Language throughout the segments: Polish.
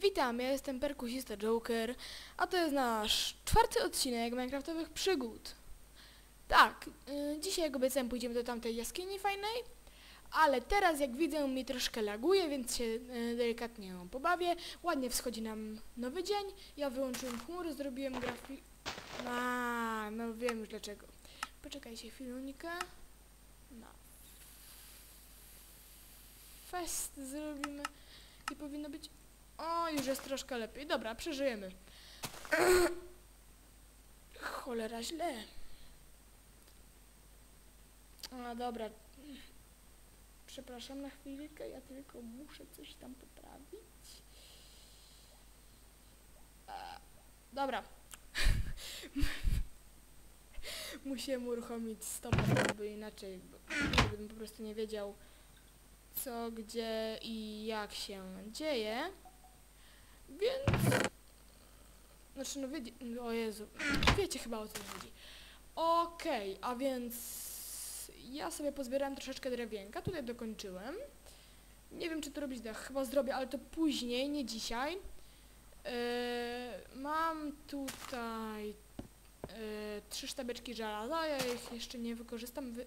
Witam, ja jestem perkusista Joker, a to jest nasz czwarty odcinek Minecraftowych przygód. Tak, y, dzisiaj jak obiecałem pójdziemy do tamtej jaskini fajnej, ale teraz jak widzę mi troszkę laguje, więc się y, delikatnie pobawię. Ładnie wschodzi nam nowy dzień, ja wyłączyłem chmury, zrobiłem grafik... A, no wiem już dlaczego. Poczekajcie chwilunikę. No. Fest zrobimy i powinno być o, już jest troszkę lepiej. Dobra, przeżyjemy. Cholera, źle. A, dobra. Przepraszam na chwilkę, ja tylko muszę coś tam poprawić. A, dobra. Musiałem uruchomić stoper, bo inaczej bo- bym po prostu nie wiedział co, gdzie i jak się dzieje. Więc... Znaczy, no wiecie... O Jezu. Wiecie chyba o co chodzi. Okej, a więc... Ja sobie pozbierałem troszeczkę drewienka. Tutaj dokończyłem. Nie wiem, czy to robić. Chyba zrobię, ale to później, nie dzisiaj. Yy, mam tutaj... Yy, trzy sztabeczki żelaza. Ja ich jeszcze nie wykorzystam. Wy...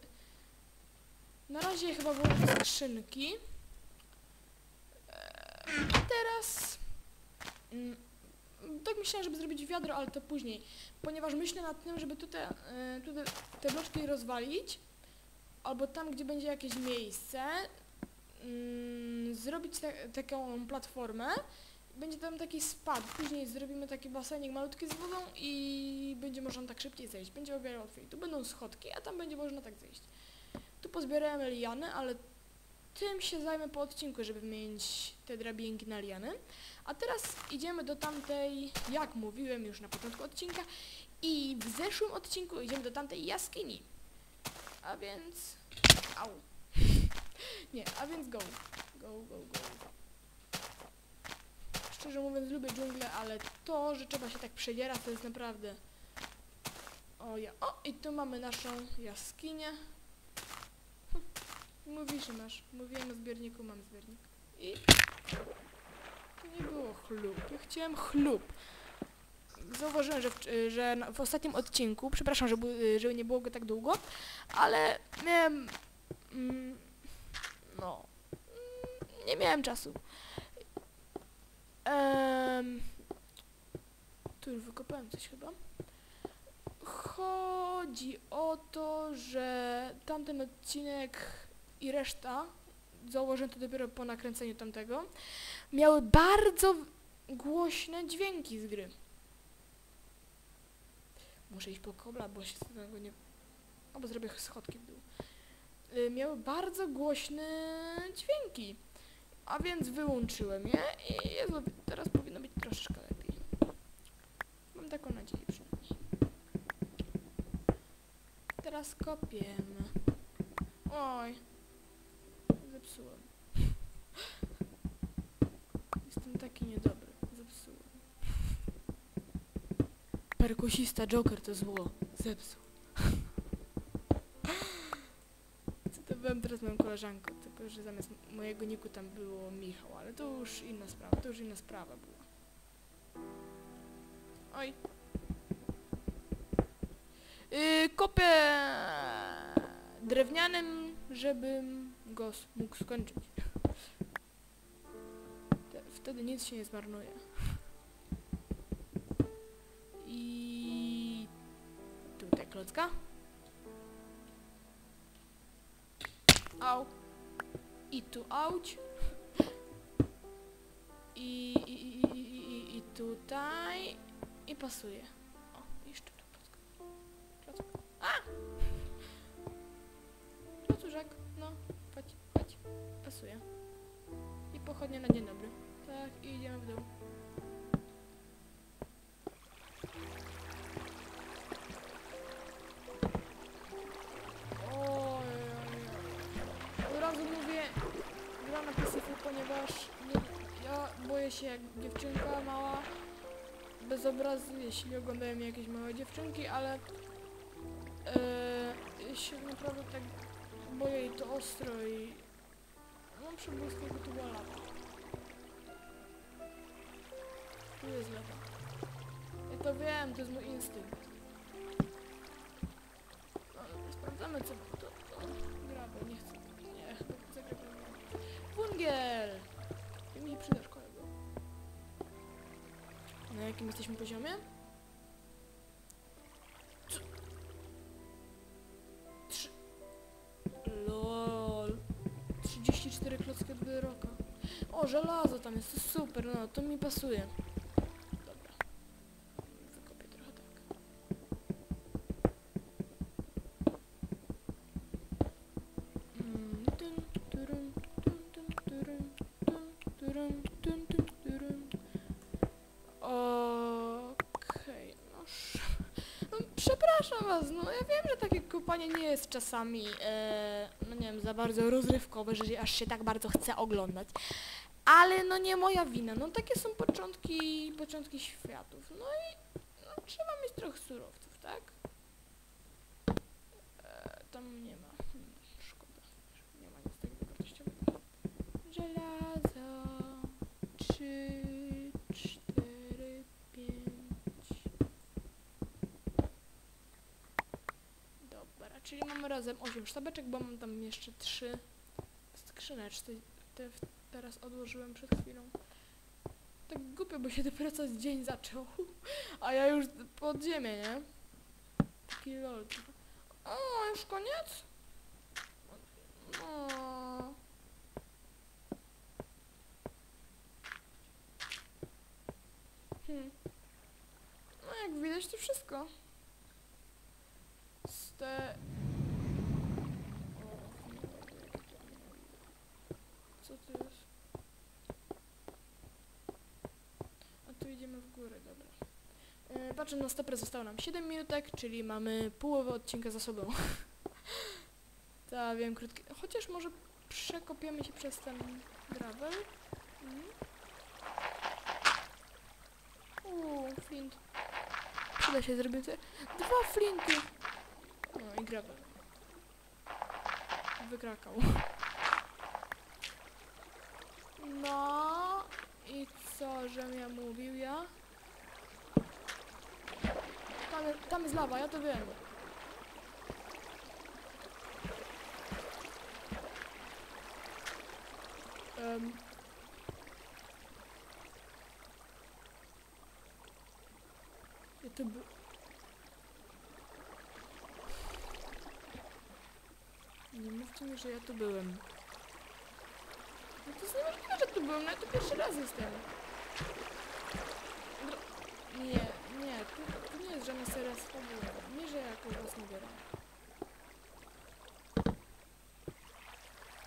Na razie chyba do skrzynki. Yy, teraz... Mm, Tak myślałem, żeby zrobić wiadro, ale to później. Ponieważ myślę nad tym, żeby tutaj, e, tutaj te bloczki rozwalić, albo tam, gdzie będzie jakieś miejsce, mm, zrobić ta, taką platformę. Będzie tam taki spad. Później zrobimy taki basenik malutki z wodą i będzie można tak szybciej zejść. Będzie o wiele łatwiej. Tu będą schodki, a tam będzie można tak zejść. Tu pozbierałem liany, ale tym się zajmę po odcinku, żeby mieć te drabinki na liany. A teraz idziemy do tamtej, jak mówiłem już na początku odcinka, i w zeszłym odcinku idziemy do tamtej jaskini. A więc... Au. Nie, a więc go. Go, go, go. Szczerze mówiąc lubię dżunglę, ale to, że trzeba się tak przedzierać, to jest naprawdę... O ja. O, i tu mamy naszą jaskinię. Mówisz, że masz. Mówiłem o zbiorniku, mam zbiornik. I... To nie było chlub. Ja chciałem chlub. Zauważyłem, że w, że w ostatnim odcinku, przepraszam, że, że nie było go tak długo, ale miałem... Mm, no... mm, Nie miałem czasu. Tu już wykopałem coś chyba. Chodzi o to, że tamten odcinek i reszta, zauważyłem to dopiero po nakręceniu tamtego, miały bardzo głośne dźwięki z gry. Muszę iść po kobla, bo się z tego nie... Albo zrobię schodki w dół. Y, Miały bardzo głośne dźwięki. A więc wyłączyłem je i Jezu, teraz powinno być troszeczkę lepiej. Mam taką nadzieję przynajmniej. Teraz kopiemy. Oj. Zepsułem. Jestem taki niedobry. Zepsułem. Perkusista Joker to zło. Zepsuł. Cytowałem teraz moją koleżankę, tylko że zamiast mojego niku tam było Michał, ale to już inna sprawa, to już inna sprawa była. Oj. Yy, kopię drewnianym, żebym go mógł skończyć. Te- Wtedy nic się nie zmarnuje. I tutaj klocka. Au. I tu auć. I, i, i, i, i tutaj. I pasuje. I pochodnia na dzień dobry. Tak, i idziemy w dół. Od razu mówię, gram na PSF, ponieważ nie, ja boję się jak dziewczynka mała, bez obrazu, jeśli oglądają mnie jakieś małe dziewczynki, ale e, się naprawdę tak boję i to ostro i mam przebłysk jakby to była. Tu jest lewa. Ja to wiem, to jest mój instynkt. No, sprawdzamy co to, to grabę, nie chcę. Nie, chyba. Wungiel! Ty mi przydasz, kolego. Na jakim jesteśmy poziomie? O, żelazo tam jest, to super, no, to mi pasuje. Dobra. Wykopię trochę tak. Mm. Okej, no sz- no, Przepraszam was, no ja wiem, że takie kopanie nie jest czasami, e, no nie wiem, za bardzo rozrywkowe, że aż się tak bardzo chce oglądać. Ale no nie moja wina, no takie są początki, początki światów. No i no, trzeba mieć trochę surowców, tak? E, tam nie ma. Szkoda, nie ma nic takiego wartościowego. Żelazo. Trzy, cztery, pięć. Dobra, czyli mamy razem 8 sztabeczek, bo mam tam jeszcze 3 skrzyneczce. Te teraz odłożyłem przed chwilą. Tak głupio, bo się dopiero co dzień zaczął, a ja już pod ziemię, nie? Taki lol. O, już koniec? No. Hmm. No jak widać to wszystko. Ste... O, Co to jest? A tu idziemy w górę, dobra. Patrzę na stopę, zostało nam 7 minutek, czyli mamy połowę odcinka za sobą. Ta, wiem, krótki. Chociaż może przekopiemy się przez ten gravel. Mhm. Uuu, flint. Przyda się zrobić dwa flinty. No i gravel. Wykrakał. No i co, żem ja mówił ja? Tam, tam jest lawa, ja to wiem. Em. Ja to by... Nie mówcie mi, że ja tu byłem. No to jest niemożliwe, że tu byłem, no ja tu pierwszy raz jestem. Nie, nie, nie żadna seria z fabułą. Nie, że ja jakoś was nabieram.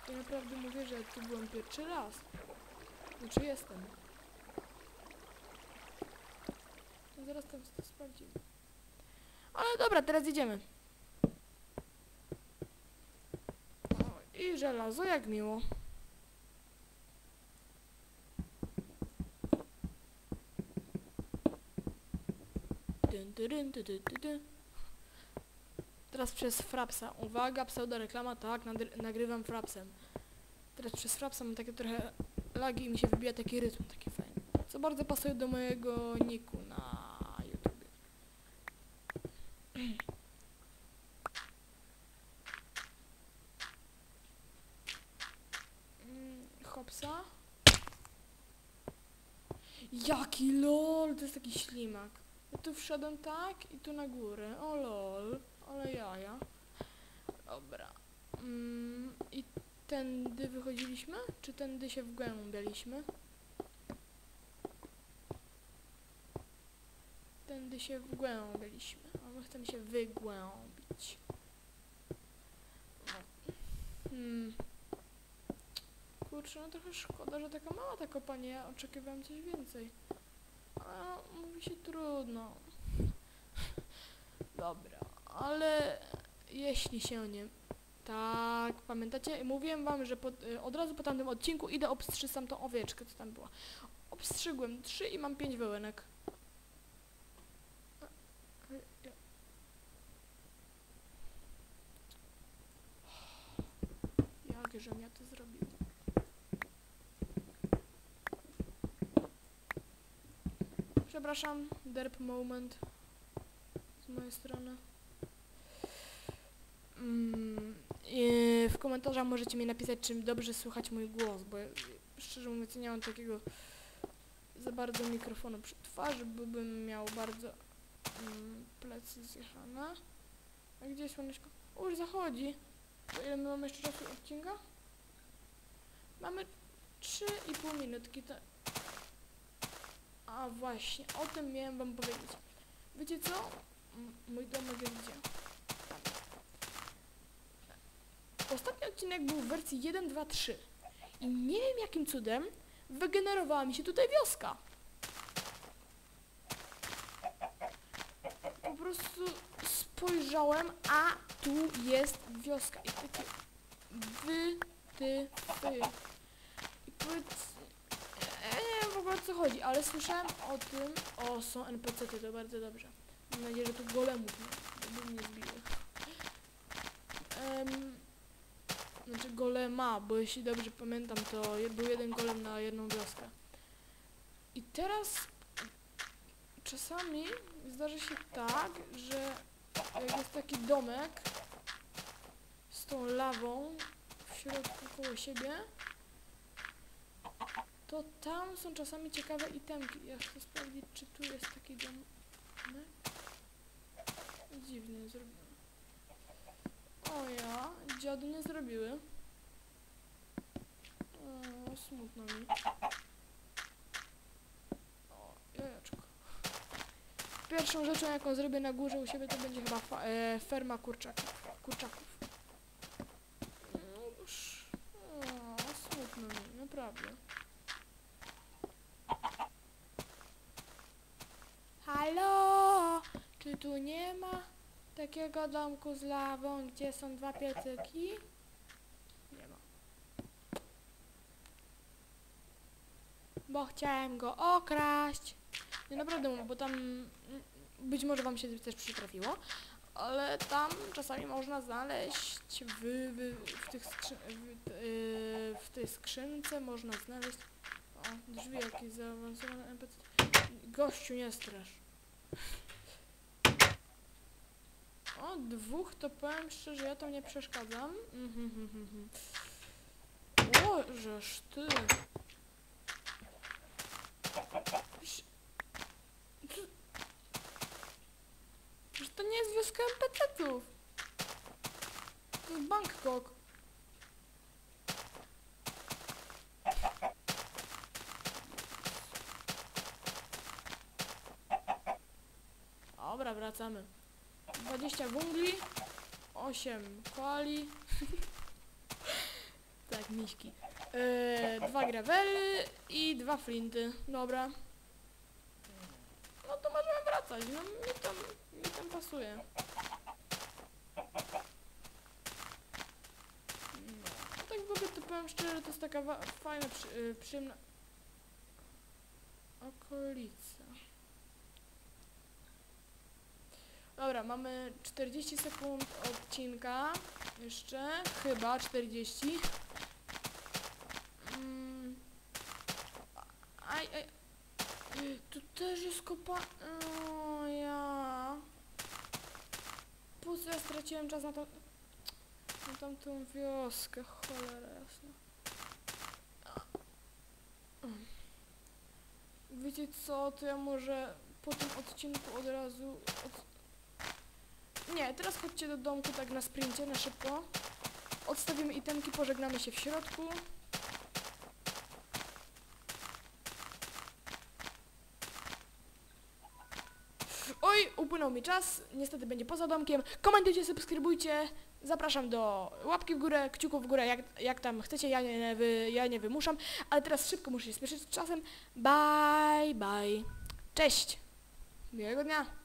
Ja naprawdę mówię, że tu byłem pierwszy raz. Znaczy jestem. No zaraz tam to sprawdzimy. Ale dobra, teraz idziemy. O, I żelazo, jak miło. Teraz przez Frapsa. Uwaga, pseudoreklama, tak, nagry- nagrywam Frapsem. Teraz przez Frapsa mam takie trochę lagi i mi się wybija taki rytm, taki fajny. Co bardzo pasuje do mojego niku na YouTube. Mm, Hopsa. Jaki lol, to jest taki ślimak. Tu wszedłem tak i tu na górę. O lol, ale jaja. Dobra. Mm, I tędy wychodziliśmy? Czy tędy się wgłębialiśmy? Tędy się wgłębialiśmy, a my chcemy się wygłębić. Hmm. Kurczę, no trochę szkoda, że taka mała ta kopalnia, ja oczekiwałem coś więcej. Mówi się trudno. Dobra, ale jeśli się nie... Tak, pamiętacie? Mówiłem wam, że pod, y, od razu po tamtym odcinku idę obstrzyć tam tą owieczkę, co tam była. Obstrzygłem trzy i mam pięć wełenek. A, y, ja- Jakżem ja to zrobił? Przepraszam, derp moment z mojej strony. Mm, w komentarzach możecie mi napisać, czy dobrze słychać mój głos, bo ja, szczerze mówiąc nie mam takiego za bardzo mikrofonu przy twarzy, bo bym miał bardzo mm, plecy zjechane. A gdzie słoneczko? O, Już zachodzi. To ile my mamy jeszcze czasu odcinka? Mamy 3,5 minutki. To... A właśnie, o tym miałem wam powiedzieć. Wiecie co? Mój domek jest gdzie? Ostatni odcinek był w wersji 1, 2, 3. I nie wiem jakim cudem wygenerowała mi się tutaj wioska. Po prostu spojrzałem, a tu jest wioska. I takie wy, ty, ty. I powiedz... O co chodzi, ale słyszałem o tym... O, są NPC-ty, to bardzo dobrze. Mam nadzieję, że tu golemów nie, by mnie zbiły. Em, znaczy golema, bo jeśli dobrze pamiętam, to był jeden golem na jedną wioskę. I teraz czasami zdarza się tak, że jak jest taki domek z tą lawą w środku koło siebie, to tam są czasami ciekawe itemki. Ja chcę sprawdzić, czy tu jest taki domek. Dziwnie zrobione. O ja, dziady nie zrobiły. O, smutno mi. O, jajeczko. Pierwszą rzeczą, jaką zrobię na górze u siebie, to będzie chyba e, ferma kurczaków. kurczaków. No już, o, smutno mi, naprawdę. Halo, czy tu nie ma takiego domku z lawą, gdzie są dwa piecyki? Nie ma. Bo chciałem go okraść. Nie naprawdę mówię, bo tam być może wam się też przytrafiło, ale tam czasami można znaleźć w, w, w, tych w, yy, w tej skrzynce można znaleźć o, drzwi jakieś zaawansowane NPC. Gościu, nie strasz. O, dwóch to powiem szczerze, ja tam nie przeszkadzam. Żeż ty. Przecież to nie jest wioska NPC-ów. To jest Bangkok. Dobra, wracamy. 20 wungli, 8 koali. tak, miśki. Yy, dwa gravely i dwa flinty. Dobra. No to możemy wracać. No mi tam, mi tam pasuje. No, tak w ogóle to powiem szczerze, to jest taka fajna, przy, yy, przyjemna okolica. Dobra, mamy 40 sekund odcinka. Jeszcze. Chyba 40. Mm. Aj, aj. Tu też jest kopa... O, ja... Po ja straciłem czas na tą... Na tamtą wioskę, cholera jasna. Wiecie co, to ja może po tym odcinku od razu... Od... Nie, teraz chodźcie do domku tak na sprincie, na szybko. Odstawimy itemki, pożegnamy się w środku. Oj, upłynął mi czas, niestety będzie poza domkiem. Komentujcie, subskrybujcie, zapraszam do łapki w górę, kciuków w górę, jak, jak tam chcecie, ja nie, wy, ja nie wymuszam. Ale teraz szybko muszę się spieszyć z czasem. Bye, bye. Cześć. Miłego dnia.